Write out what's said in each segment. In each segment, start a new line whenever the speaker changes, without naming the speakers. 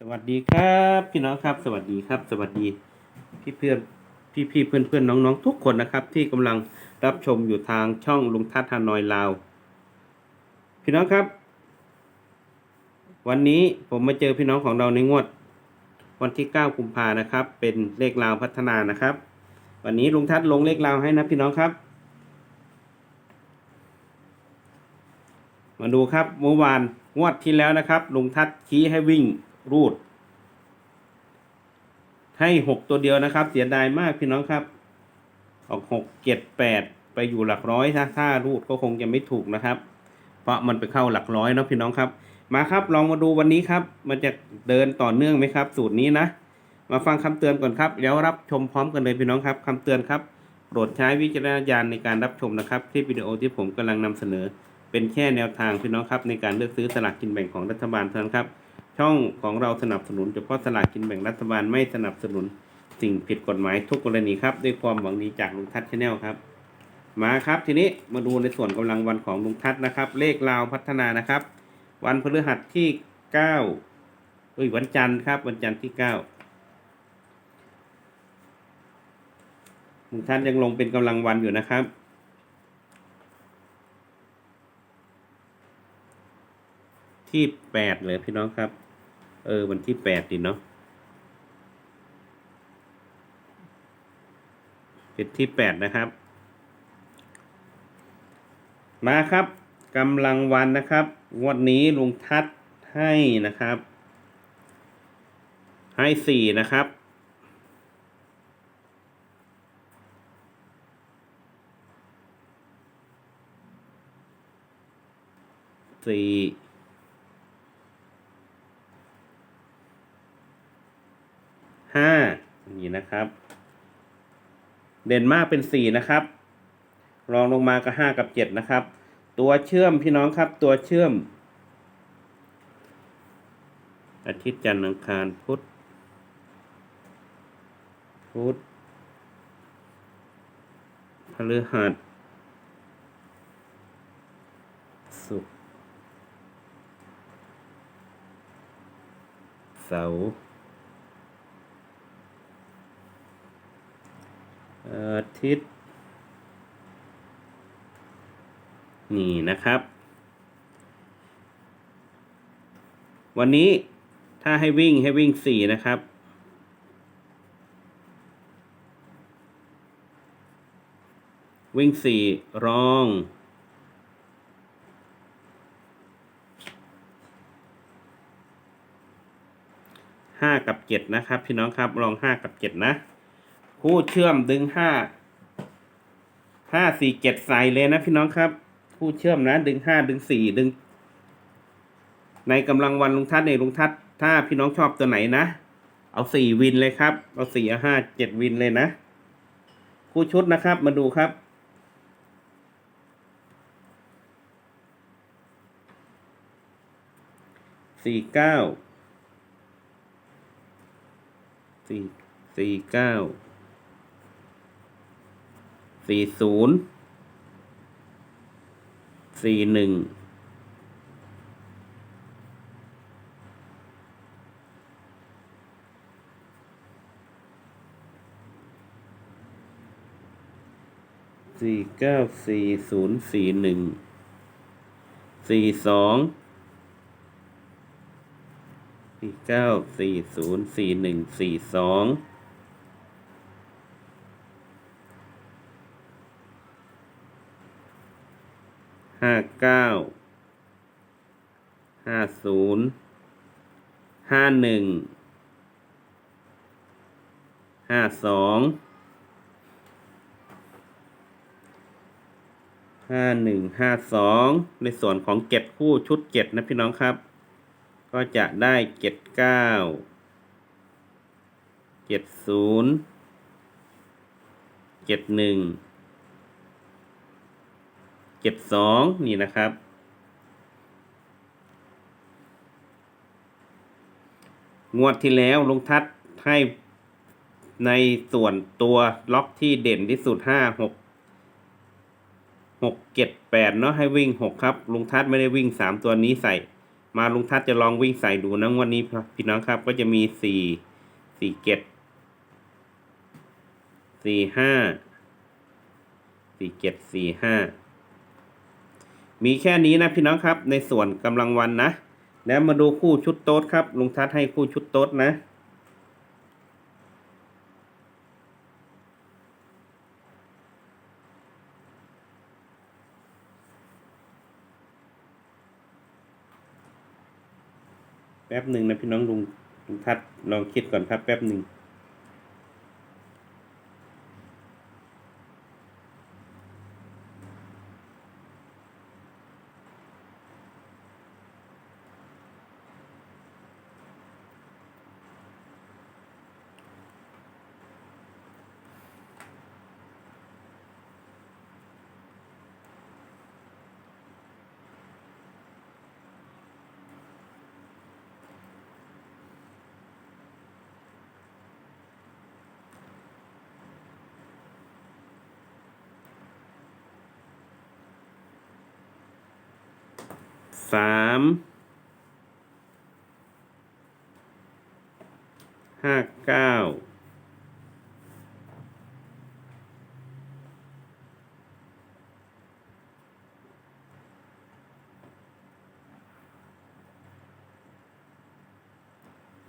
สวัสดีครับ พี่น้องครับ สวัสดีครับ สวัสดีพี่เพื่อนพี่พี่เพื่อนเพื่อนน้องน้องทุกคนนะครับ ที่กำลังรับชมอยู่ทางช่องลุงทัศน์ฮานอยลาว พี่น้องครับ วันนี้ผมมาเจอพี่น้องของเราในงวด วันที่ 9 กุมภานะครับ เป็นเลขลาวพัฒนานะครับ วันนี้ลุงทัศน์ลงเลขลาวให้นะพี่น้องครับ มาดูครับเมื่อวานงวดที่แล้วนะครับลุงทัศน์ชี้ให้วิ่ง รูด ให้หกตัวเดียวนะครับ เสียดายมากพี่น้องครับ ออกหกเจ็ดแปดไปอยู่หลักร้อยถ้าถ้ารูดก็คงจะไม่ถูกนะครับ เพราะมันไปเข้าหลักร้อยเนาะพี่น้องครับ มาครับลองมาดูวันนี้ครับ มันจะเดินต่อเนื่องไหมครับ สูตรนี้นะ มาฟังคำเตือนก่อนครับ แล้วรับชมพร้อมกันเลยพี่น้องครับคำเตือนครับโปรดใช้วิจารณญาณในการรับชมนะครับคลิปวิดีโอที่ผมกำลังนำเสนอ เป็นแค่แนวทางพี่น้องครับในการเลือกซื้อสลากกินแบ่งของรัฐบาลเท่านั้นครับ ช่องของเราสนับสนุนเฉพาะสลากกินแบ่งรัฐบาลไม่สนับสนุนสิ่งผิดกฎหมายทุกกรณีครับ ด้วยความหวังดีจากลุงทัศน์ชาแนลครับ มาครับทีนี้มาดูในส่วนกำลังวันของลุงทัศน์นะครับ เลขลาวพัฒนานะครับ วันพฤหัสที่เก้าเอ้ยวันจันทร์ครับ วันจันทร์ที่เก้าลุงทัศน์ยังลงเป็นกำลังวันอยู่นะครับที่แปดเลยพี่น้องครับ เออ วันที่แปดดิเนาะเป็นที่แปดนะครับ มาครับกำลังวันนะครับวดนี้ลุงทัศให้นะครับ ให้สี่นะครับสี่ ห้า นะครับ เด่นมากเป็นสี่นะครับ รองลงมาก็ห้ากับเจ็ดนะครับ ตัวเชื่อมพี่น้องครับ ตัวเชื่อม อาทิตย์จันทร์อังคารพุธพุธพฤหัสศุกร์เสาร์ อาทิตย์ นี่นะครับ วันนี้ถ้าให้วิ่งให้วิ่งสี่นะครับวิ่งสี่รอง ห้ากับเจ็ดนะครับ พี่น้องครับลองห้ากับเจ็ดนะ คู่เชื่อมดึงห้าห้าสี่เจ็ดใส่เลยนะพี่น้องครับ คู่เชื่อมนะ ดึงห้าดึงสี่ดึง ในกำลังวันลุงทัศน์ในลุงทัศน์ถ้าพี่น้องชอบตัวไหนนะ เอาสี่วินเลยครับ เอาสี่เอาห้าเจ็ดวินเลยนะ คู่ชุดนะครับ มาดูครับสี่เก้าสี่สี่เก้า สี่ศูนย์สี่หนึ่งสี่เก้าสี่ศูนย์สี่หนึ่งสี่สองสี่เก้าสี่ศูนย์สี่หนึ่งสี่สอง ห้าเก้า ห้า ศูนย์ห้าหนึ่งห้าสองห้าหนึ่งห้าสองในส่วนของเก็บคู่ชุดเจ็ดนะพี่น้องครับ ก็จะได้เจ็ดเก้าเจ็ดศูนย์เจ็ดหนึ่งเจ็ดสองนี่นะครับ งวดที่แล้วลุงทัศน์ให้ในส่วนตัวล็อกที่เด่นที่สุดห้าหกหกเจ็ดแปดเนาะให้วิ่งหกครับลุงทัศน์ไม่ได้วิ่งสามตัวนี้ใส่ มาลุงทัศน์จะลองวิ่งใส่ดูนะวันนี้พี่น้องครับ ก็จะมีสี่สี่เจ็ดสี่ห้าสี่เจ็ดสี่ห้ามีแค่นี้นะพี่น้องครับในส่วนกำลังวันนะ แล้วมาดูคู่ชุดโต๊ดครับ ลุงทัศให้คู่ชุดโต๊ดนะแป๊บหนึ่งนะพี่น้องลุงลุงทัศลองคิดก่อนครับแป๊บหนึ่ง สามห้าเก้า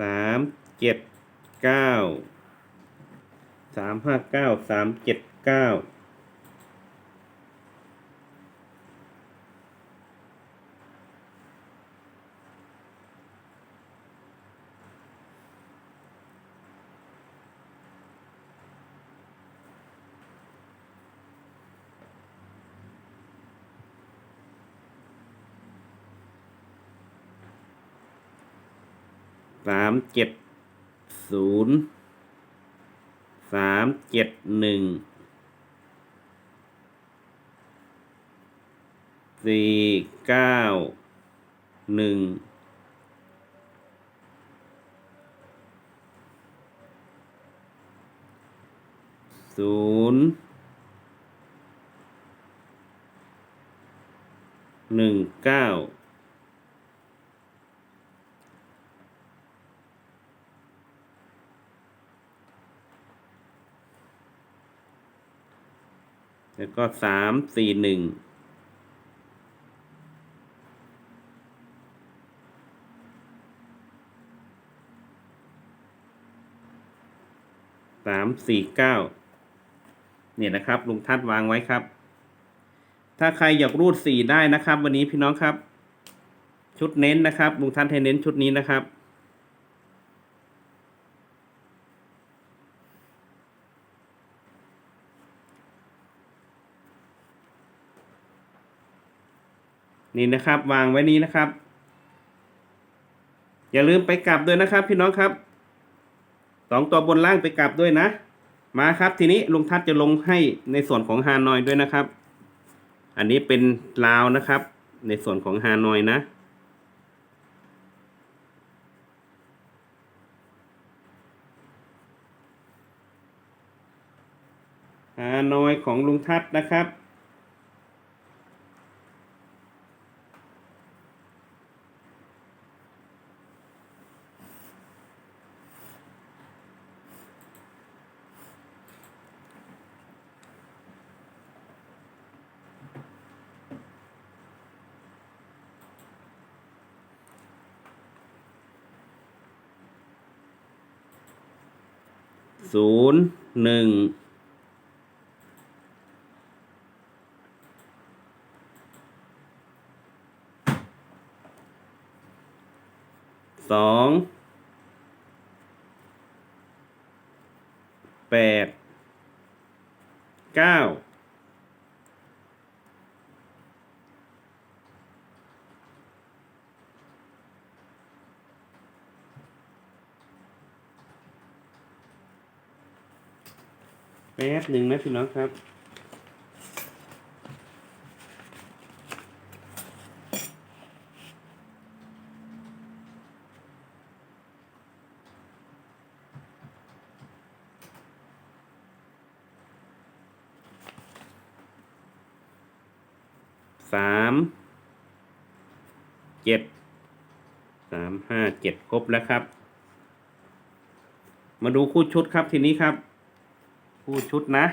สามเจ็ดเก้าสามห้าเก้าสามเจ็ดเก้า สามเจ็ดศูนย์สามเจ็ดหนึ่งสี่เก้าหนึ่งศูนย์หนึ่งเก้า แล้วก็สามสี่หนึ่งสามสี่เก้าเนี่ยนะครับลุงทัดวางไว้ครับ ถ้าใครอยากรูดสี่ได้นะครับ วันนี้พี่น้องครับ ชุดเน้นนะครับลุงทัดให้เน้นชุดนี้นะครับ นี่นะครับ วางไว้นี้นะครับ อย่าลืมไปกลับด้วยนะครับ พี่น้องครับสองตัวบนล่างไปกลับด้วยนะ มาครับ ทีนี้ลุงทัศน์จะลงให้ในส่วนของฮานอยด้วยนะครับ อันนี้เป็นลาวนะครับ ในส่วนของฮานอยนะฮานอยของลุงทัศน์นะครับ ศูนย์หนึ่งสองแปดเก้า แป๊บหนึ่งนะพี่น้องครับ สามเจ็ดสามห้าเจ็ดครบแล้วครับ มาดูคู่ชุดครับทีนี้ครับ คู่ชุดนะ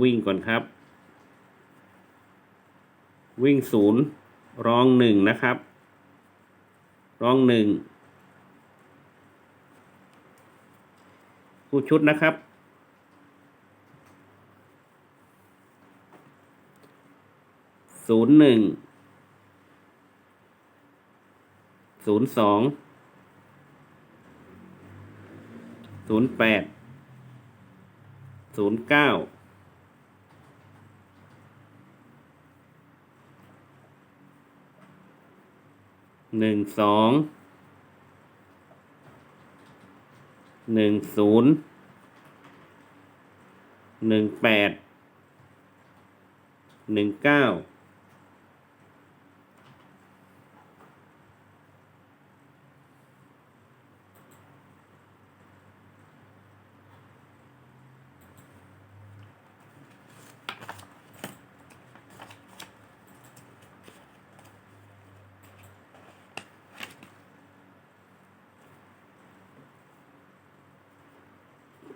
วิ่งก่อนครับ วิ่งศูนย์รองหนึ่งนะครับ รองหนึ่งคู่ชุดนะครับศูนย์หนึ่งศูนย์สอง ศูนย์แปดศูนย์เก้าหนึ่งสองหนึ่งศูนย์หนึ่งแปดหนึ่งเก้า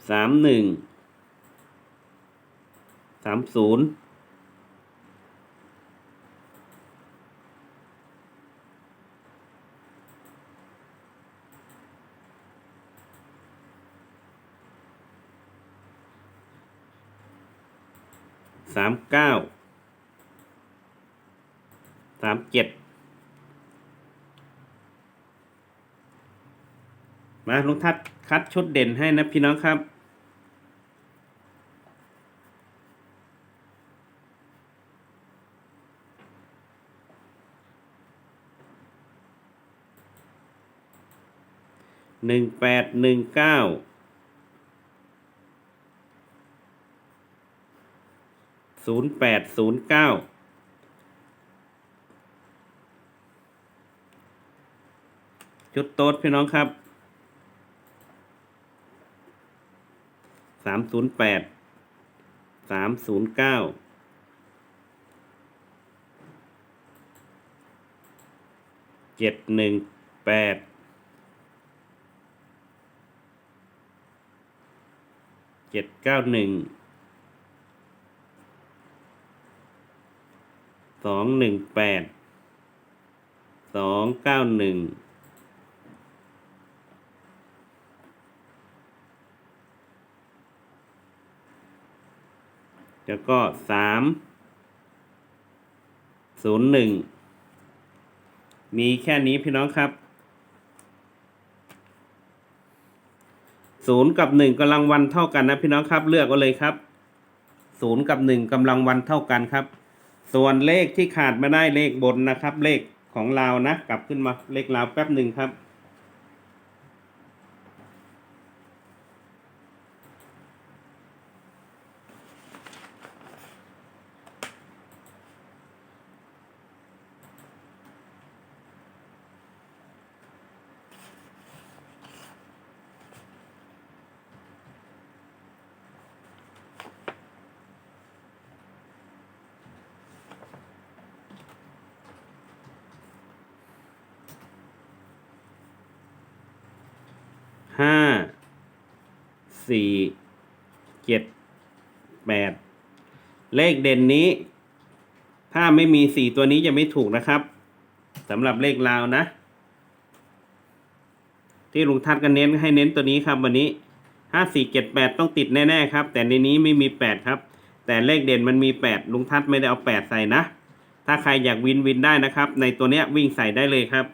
สามหนึ่งสามศูนย์สามเก้าสามเจ็ดมาลุงทัดคัดชุดเด่นให้นะพี่น้องครับ หนึ่งแปดหนึ่งเก้าศูนย์แปดศูนย์เก้าชุดโต๊ดพี่น้องครับสามศูนย์แปดสามศูนย์เก้าเจ็ดหนึ่งแปด เจ็ดเก้าหนึ่งสองหนึ่งแปดสองเก้าหนึ่งแล้วก็สามศูนย์หนึ่งมีแค่นี้พี่น้องครับ ศูนย์กับหนึ่งกำลังวันเท่ากันนะพี่น้องครับเลือกเอาเลยครับศูนย์กับหนึ่งกำลังวันเท่ากันครับ ส่วนเลขที่ขาดไม่ได้เลขบนนะครับ เลขของเรานะ กลับขึ้นมาเลขเราแป๊บหนึ่งครับ ห้าสี่เจ็ดแปดเลขเด่นนี้ ถ้าไม่มีสี่ตัวนี้จะไม่ถูกนะครับสำหรับเลขลาวนะ ที่ลุงทัดกันเน้นให้เน้นตัวนี้ครับวันนี้ห้าสี่เจ็ดแปดต้องติดแน่ๆครับ แต่ในนี้ไม่มีแปดครับ แต่เลขเด่นมันมีแปดลุงทัดไม่ได้เอาแปดใส่นะ ถ้าใครอยากวินวินได้นะครับ ในตัวเนี้ยวิ่งใส่ได้เลยครับ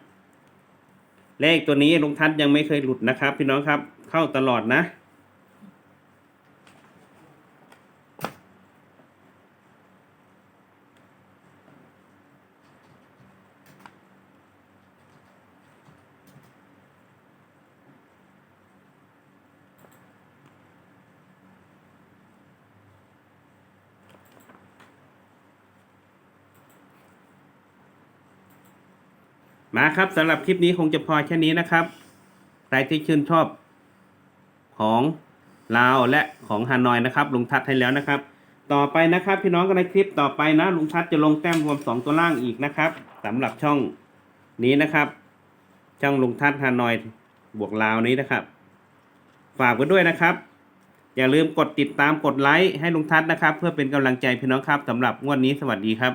เลขตัวนี้ลุงทัศน์ยังไม่เคยหลุดนะครับ พี่น้องครับเข้าตลอดนะ มาครับสำหรับคลิปนี้คงจะพอแค่นี้นะครับ ใครที่ชื่นชอบของลาวและของฮานอยนะครับ ลุงทัดให้แล้วนะครับ ต่อไปนะครับ พี่น้องกันในคลิปต่อไปนะ ลุงทัศจะลงแต้มรวมสองตัวล่างอีกนะครับสำหรับช่องนี้นะครับ ช่องลุงทัศฮานอยบวกลาวนี้นะครับ ฝากไว้ด้วยนะครับ อย่าลืมกดติดตามกดไลค์ให้ลุงทัศน์นะครับ เพื่อเป็นกำลังใจพี่น้องครับสำหรับงวดนี้สวัสดีครับ